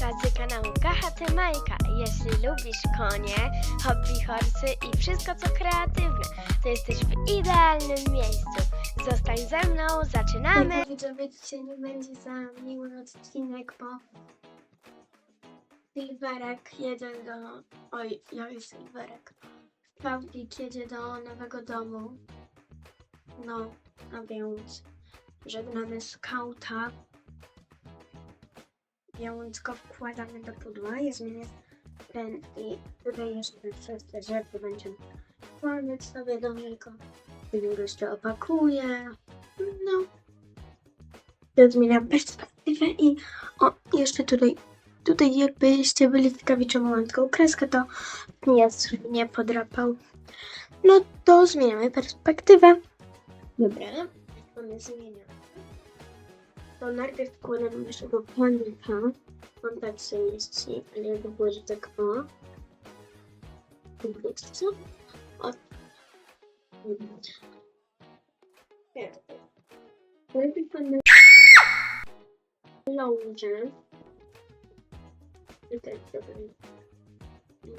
Majka z kanału KHT Majka. Jeśli lubisz konie, hobby horsy i wszystko co kreatywne, to jesteś w idealnym miejscu. Zostań ze mną, zaczynamy! Widzowie, dzisiaj nie będzie za miły odcinek, bo Silverek jedzie do... Oj, ja jest Silverek. Klaudik jedzie do nowego domu. No, a więc żegnamy skauta. Go wkładamy do pudła. Ja zmienię ten i tutaj jeszcze przez te rzeczy będziemy kładać sobie do niego. Później jeszcze opakuję. No. Ja zmieniam perspektywę i o, jeszcze tutaj tutaj jakbyście byli ciekawi czemu mam taką kreskę, to jest nie podrapał. No to zmieniamy perspektywę. Dobra, mamy zmieniamy. To najpierw wkładam naszego panika. On tak się mieści, ale ja go tak o. Co? O. Najpierw pan lounge. I tak sobie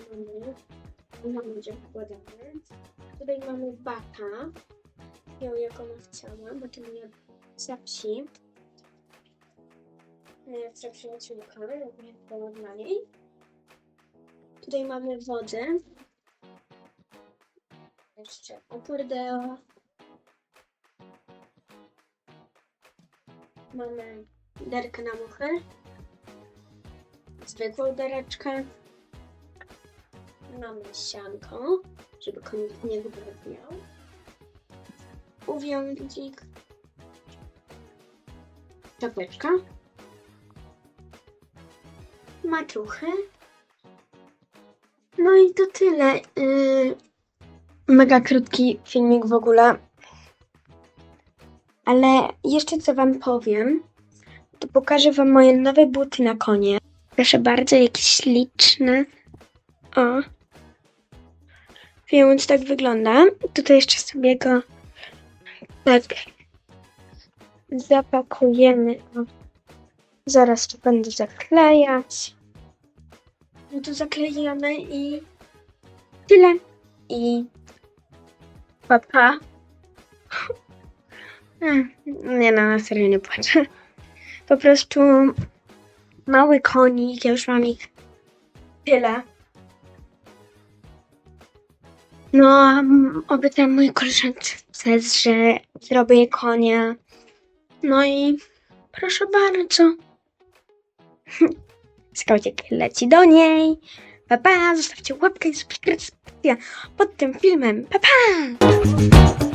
mamy. Lounge wkładamy. Tutaj mamy bata. Ją jak ona chciała, bo to mnie zapsi. Najlepsza przyjaciółka, również było dla niej. Tutaj mamy wodę. Jeszcze akordeo. Mamy derkę na muchę. Zwykłą dereczkę. Mamy sianko, żeby konik nie wybrawiał. Uwiązik. Czapeczka maczuchy. No i to tyle. Yy, mega krótki filmik w ogóle. Ale jeszcze co wam powiem, to pokażę wam moje nowe buty na konie. Proszę bardzo, jakieś śliczne. O. Więc tak wygląda. Tutaj jeszcze sobie go tak zapakujemy. O. Zaraz to będę zaklejać. No to zaklejamy i tyle. I papa. Nie no, na serio nie płaczę. Po prostu mały konik, ja już mam ich tyle. No, obiecałam mojej koleżance, że zrobię konia. No i proszę bardzo. Skauciek leci do niej. Pa, pa, zostawcie łapkę i subskrypcję pod tym filmem. Pa, pa!